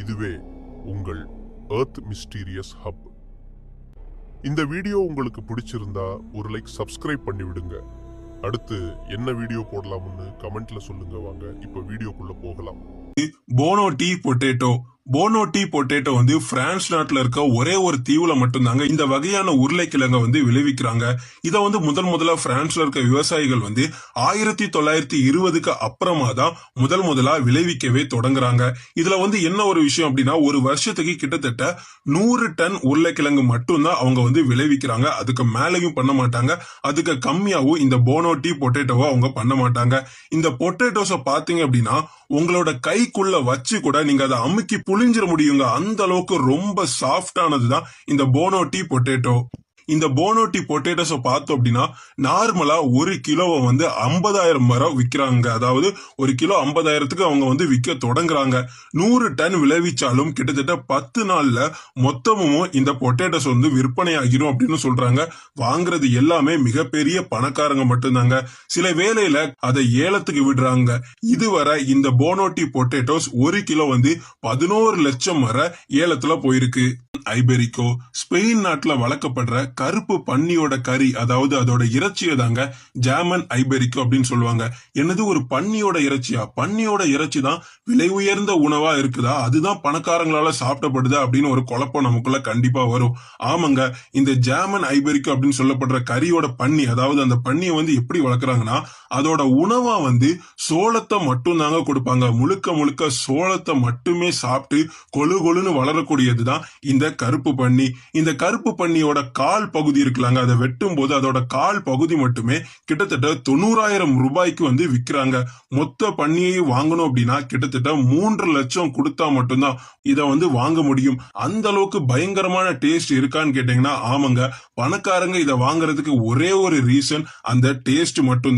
இதுவே உங்கள் earth mysterious hub இந்த வீடியோ உங்களுக்கு பிடிச்சிருந்தா ஒரு லைக் சப்ஸ்கிரைப் பண்ணி விடுங்க அடுத்து என்ன வீடியோ போடலாம்னு கமெண்ட்ல சொல்லுங்க வாங்க. இப்போ வீடியோக்குள்ள போகலாம். போனோ டீ பொட்டேட்டோ. போனோட்டி பொட்டேட்டோ வந்து பிரான்ஸ் நாட்டுல இருக்க ஒரே ஒரு தீவுல மட்டும்தாங்க இந்த வகையான உருளைக்கிழங்க வந்து விளைவிக்கிறாங்க. இதை வந்து முதல் முதல்ல பிரான்ஸ்ல இருக்க விவசாயிகள் வந்து ஆயிரத்தி தொள்ளாயிரத்தி இருபதுக்கு அப்புறமா தான் முதல் முதலா விளைவிக்கவே தொடங்குறாங்க. இதுல வந்து என்ன ஒரு விஷயம் அப்படின்னா ஒரு வருஷத்துக்கு கிட்டத்தட்ட நூறு டன் உருளைக்கிழங்கு மட்டும்தான் அவங்க வந்து விளைவிக்கிறாங்க. அதுக்கு மேலையும் பண்ண மாட்டாங்க. அதுக்கு கம்மியாகவும் இந்த போனோட்டி டீ பொட்டேட்டோவை அவங்க பண்ண மாட்டாங்க. இந்த பொட்டேட்டோஸை பார்த்தீங்க அப்படின்னா உங்களோட கைக்குள்ள வச்சு கூட நீங்க அதை அமுக்கி புளிஞ்சிட முடியுங்க. அந்த அளவுக்கு ரொம்ப சாஃப்டானதுதான் இந்த போனோ டீ பொட்டேட்டோ இந்த போனோட்டி பொட்டேட்டோஸை பார்த்தோம் அப்படின்னா நார்மலா ஒரு கிலோவை வந்து ஐம்பதாயிரம் வரை விற்கிறாங்க. அதாவது ஒரு கிலோ ஐம்பதாயிரத்துக்கு அவங்க வந்து விற்க தொடங்குறாங்க. நூறு டன் விளைவிச்சாலும் கிட்டத்தட்ட பத்து நாள்ல மொத்தமும் இந்த பொட்டேட்டோஸ் வந்து விற்பனை ஆகிரும் அப்படின்னு சொல்றாங்க. வாங்குறது எல்லாமே மிகப்பெரிய பணக்காரங்க மட்டும்தாங்க. சில வேலையில அதை ஏலத்துக்கு விடுறாங்க. இதுவரை இந்த போனோட்டி பொட்டேட்டோஸ் ஒரு கிலோ வந்து பதினோரு லட்சம் வரை ஏலத்துல போயிருக்கு. ஐபெரிக்கோ ஸ்பெயின் நாட்டுல வளர்க்கப்படுற கருப்பு பன்னியோட கறி அதாவது அதோட இறைச்சியை தாங்க ஜாமன் ஐபெரிக்கோ அப்படின்னு சொல்லுவாங்க. என்னது ஒரு பன்னியோட இறைச்சியா? பன்னியோட இறைச்சி தான் விலை உயர்ந்த உணவா இருக்குதா? அதுதான் பணக்காரங்களால சாப்பிடப்படுதா அப்படின்னு ஒரு குழப்பம் நமக்குள்ள கண்டிப்பா வரும். ஆமாங்க இந்த ஜாமன் ஐபெரிக்கோ அப்படின்னு சொல்லப்படுற கறியோட பன்னி அதாவது அந்த பன்னியை வந்து எப்படி வளர்க்குறாங்கன்னா அதோட உணவா வந்து சோளத்தை மட்டும் தாங்க கொடுப்பாங்க. முழுக்க முழுக்க சோளத்தை மட்டுமே சாப்பிட்டு கொழு கொழுன்னு வளரக்கூடியதுதான் இந்த கருப்பு பன்னி. இந்த கருப்பு பன்னியோட கால் பகுதி இருக்கலாங்க. அதை வெட்டும் போது அதோட கால் பகுதி மட்டுமே கிட்டத்தட்ட தொண்ணூறாயிரம் ரூபாய்க்கு வந்து விக்கிறாங்க. மொத்த பன்னியை வாங்கணும் அப்படின்னா கிட்டத்தட்ட மூன்று லட்சம் கொடுத்தா மட்டும்தான் இதை வந்து வாங்க முடியும். அந்த அளவுக்கு பயங்கரமான டேஸ்ட் இருக்கான்னு கேட்டீங்கன்னா ஆமாங்க. பணக்காரங்க இதை வாங்குறதுக்கு ஒரே ஒரு ரீசன் அந்த டேஸ்ட் மட்டும்தான்.